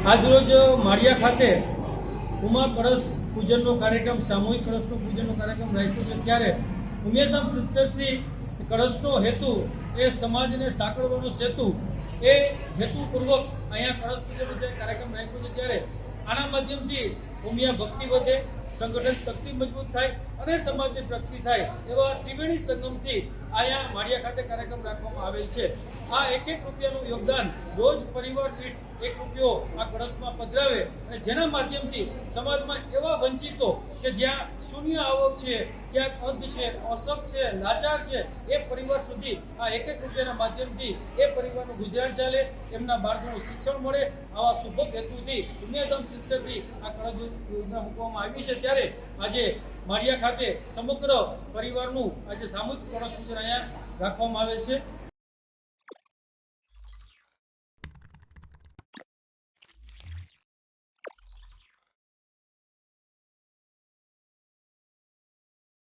આજરોજ માળિયા ખાતે ઉમા કળશ પૂજનનો કાર્યક્રમ, સામૂહિક કળશનો પૂજનનો કાર્યક્રમ રાખ્યો છે. ત્યારે ઉમેદધામ શિક્ષકથી કળશનો હેતુ એ સમાજને સાંકળવાનો સેતુ એ હેતુપૂર્વક અહીંયા કળશ પૂજનનો જે કાર્યક્રમ રાખ્યો છે. ત્યારે આના માધ્યમથી ઉમિયા ભક્તિ વધે, સંગઠન શક્તિ મજબૂત થાય અને સમાજની પ્રગતિ થાય એવા ત્રિવેણી સંગમથી અહીંયા માળિયા ખાતે કાર્યક્રમ રાખવામાં આવેલ છે. આ એક એક રૂપિયાનું યોગદાન રોજ પરિવાર દીઠ એક રૂપિયો આ કળશમાં પધરાવે અને જેના માધ્યમથી સમાજમાં એવા વંચિતો કે જ્યાં શૂન્ય આવક છે, ક્યાંક અંધ છે, અશક્ત છે, લાચાર છે, એ પરિવાર સુધી આ એક એક રૂપિયાના માધ્યમથી એ પરિવારનું ગુજરાન ચાલે, એમના બાળકોનું શિક્ષણ મળે, આવા શુભક હેતુથી ઉમેદમ શિક્ષકથી આ કળશ યોજના મૂકવામાં આવી છે ત્યારે આજે માળિયા ખાતે સમગ્ર પરિવારનું આજે સામૂહિક પૂજન અહીંયા રાખવામાં આવેલ છે.